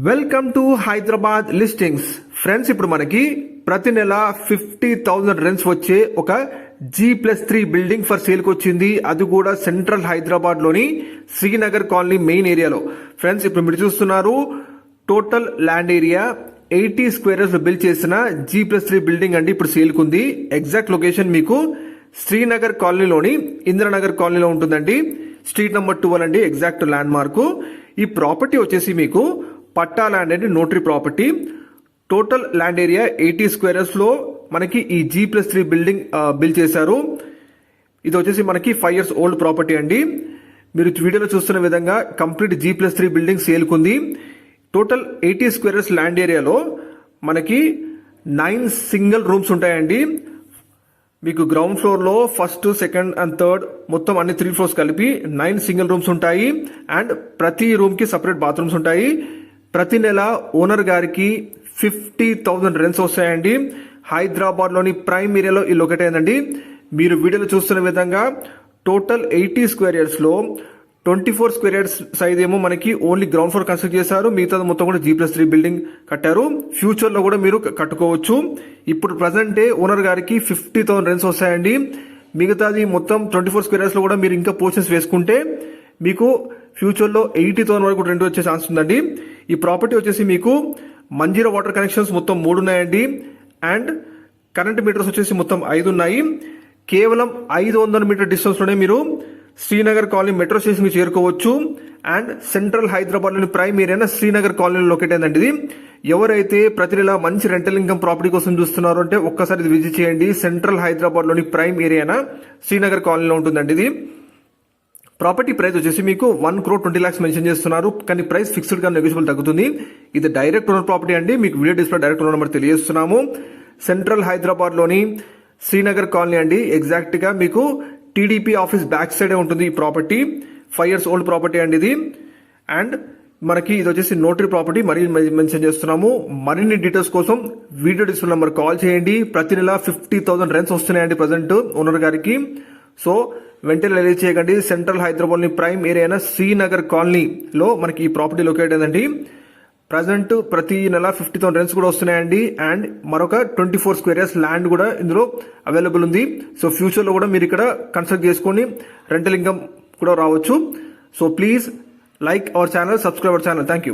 Welcome to Hyderabad listings friends ఇప్పుడు మనకి ప్రతి నెల ఫిఫ్టీ థౌజండ్ రెంట్స్ వచ్చే ఒక G plus three building for సేల్కి వచ్చింది. అది కూడా సెంట్రల్ హైదరాబాద్లోని శ్రీనగర్ కాలనీ మెయిన్ ఏరియాలో ఫ్రెండ్స్ ఇప్పుడు మీరు చూస్తున్నారు total land area eighty squares build చేసిన జీ ప్లస్ త్రీ బిల్డింగ్ అండి ఇప్పుడు సేల్కి ఉంది ఎగ్జాక్ట్ లొకేషన్ మీకు శ్రీనగర్ కాలనీలోని ఇంద్రనగర్ కాలనీలో ఉంటుందండి. స్ట్రీట్ నెంబర్ ట్వెల్వ్ అండి ఎగ్జాక్ట్ ల్యాండ్ మార్కు ఈ ప్రాపర్టీ వచ్చేసి మీకు పట్టా ల్యాండ్ అండి notary property total land area eighty స్క్వేరర్స్లో మనకి ఈ G plus three building build చేశారు. ఇది వచ్చేసి మనకి ఫైవ్ ఇయర్స్ ఓల్డ్ ప్రాపర్టీ అండి. మీరు వీడియోలో చూస్తున్న విధంగా complete G plus three building సేల్కుంది total eighty square yards land ఏరియాలో మనకి నైన్ సింగిల్ రూమ్స్ ఉంటాయండి. మీకు గ్రౌండ్ ఫ్లోర్లో ఫస్ట్ సెకండ్ అండ్ థర్డ్ మొత్తం అన్ని త్రీ ఫ్లోర్స్ కలిపి నైన్ సింగిల్ రూమ్స్ ఉంటాయి. అండ్ ప్రతి రూమ్కి సపరేట్ బాత్రూమ్స్ ఉంటాయి. ప్రతి నెల ఓనర్ గారికి ఫిఫ్టీ థౌసండ్ రెంట్స్ వస్తాయండి. హైదరాబాద్లోని ప్రైమ్ ఏరియాలో ఈ లొకేట్ అయిందండి. మీరు వీడియోలో చూస్తున్న విధంగా టోటల్ ఎయిటీ స్క్వేర్ ఇయర్స్లో twenty four square yards size ఏమో మనకి ఓన్లీ గ్రౌండ్ ఫ్లోర్ కన్స్ట్రక్ట్ చేశారు. మిగతా మొత్తం కూడా జీ ప్లస్ త్రీ బిల్డింగ్ కట్టారు. ఫ్యూచర్లో కూడా మీరు కట్టుకోవచ్చు. ఇప్పుడు ప్రజెంట్ ఓనర్ గారికి ఫిఫ్టీ థౌసండ్ రెంట్స్ వస్తాయండి. మిగతాది మొత్తం ట్వంటీ ఫోర్ స్క్వేర్ ఇయర్స్లో కూడా మీరు ఇంకా పోర్షన్స్ వేసుకుంటే మీకు ఫ్యూచర్లో ఎయిటీ థౌసండ్ వరకు రెంట్ వచ్చే ఛాన్స్ ఉందండి. ఈ ప్రాపర్టీ వచ్చేసి మీకు మంజీరా వాటర్ కనెక్షన్స్ మొత్తం మూడు ఉన్నాయండి అండ్ కరెంట్ మీటర్స్ వచ్చేసి మొత్తం ఐదు ఉన్నాయి కేవలం ఐదు వందల మీటర్ డిస్టెన్స్లోనే మీరు శ్రీనగర్ కాలనీ మెట్రో స్టేషన్కి చేరుకోవచ్చు. అండ్ సెంట్రల్ హైదరాబాద్లోని ప్రైమ్ ఏరియా శ్రీనగర్ కాలనీలో లొకేట్ అయిందండి ఇది. ఎవరైతే ప్రతి నెల మంచి రెంటల్ ఇన్కమ్ ప్రాపర్టీ కోసం చూస్తున్నారో అంటే ఒక్కసారి ఇది విజిట్ చేయండి. సెంట్రల్ హైదరాబాద్లోని ప్రైమ్ ఏరియానా శ్రీనగర్ కాలనీలో ఉంటుందండి ఇది. ప్రాపర్టీ ప్రైస్ వచ్చేసి మీకు one crore twenty lakhs mention చేస్తున్నారు. కానీ ప్రైస్ ఫిక్స్డ్గా నెగోషియబుల్ తగ్గుతుంది. ఇది డైరెక్ట్ ఓనర్ ప్రాపర్టీ అండి. మీకు video display direct owner number తెలియజేస్తున్నాము. సెంట్రల్ హైదరాబాద్లోని శ్రీనగర్ కాలనీ అండి. ఎగ్జాక్ట్గా మీకు టీడీపీ ఆఫీస్ బ్యాక్ సైడే ఉంటుంది ఈ property. Five years old property అండి ఇది. అండ్ మనకి ఇది వచ్చేసి నోటరీ ప్రాపర్టీ మరీ మెన్షన్ చేస్తున్నాము. మరిన్ని డీటెయిల్స్ కోసం వీడియో డిస్ప్లే నెంబర్ కాల్ చేయండి. ప్రతి నెల ఫిఫ్టీ థౌసండ్ రెంట్స్ వస్తున్నాయండి ప్రజెంట్ ఓనర్ గారికి. సో వెంటనే రిలీజ్ చేయకండి. సెంట్రల్ హైదరాబాద్ని ప్రైమ్ ఏరియా అయిన శ్రీనగర్ కాలనీలో మనకి ఈ ప్రాపర్టీ లొకేట్ అయిందండి ప్రజెంట్ ప్రతి నెల ఫిఫ్టీ థౌసండ్ రెంట్స్ కూడా వస్తున్నాయండి. అండ్ మరొక twenty four square yards land కూడా ఇందులో అవైలబుల్ ఉంది. సో ఫ్యూచర్లో కూడా మీరు ఇక్కడ కన్సల్ట్ చేసుకొని రెంటల్ ఇన్కమ్ కూడా రావచ్చు. So please like our channel subscribe our channel thank you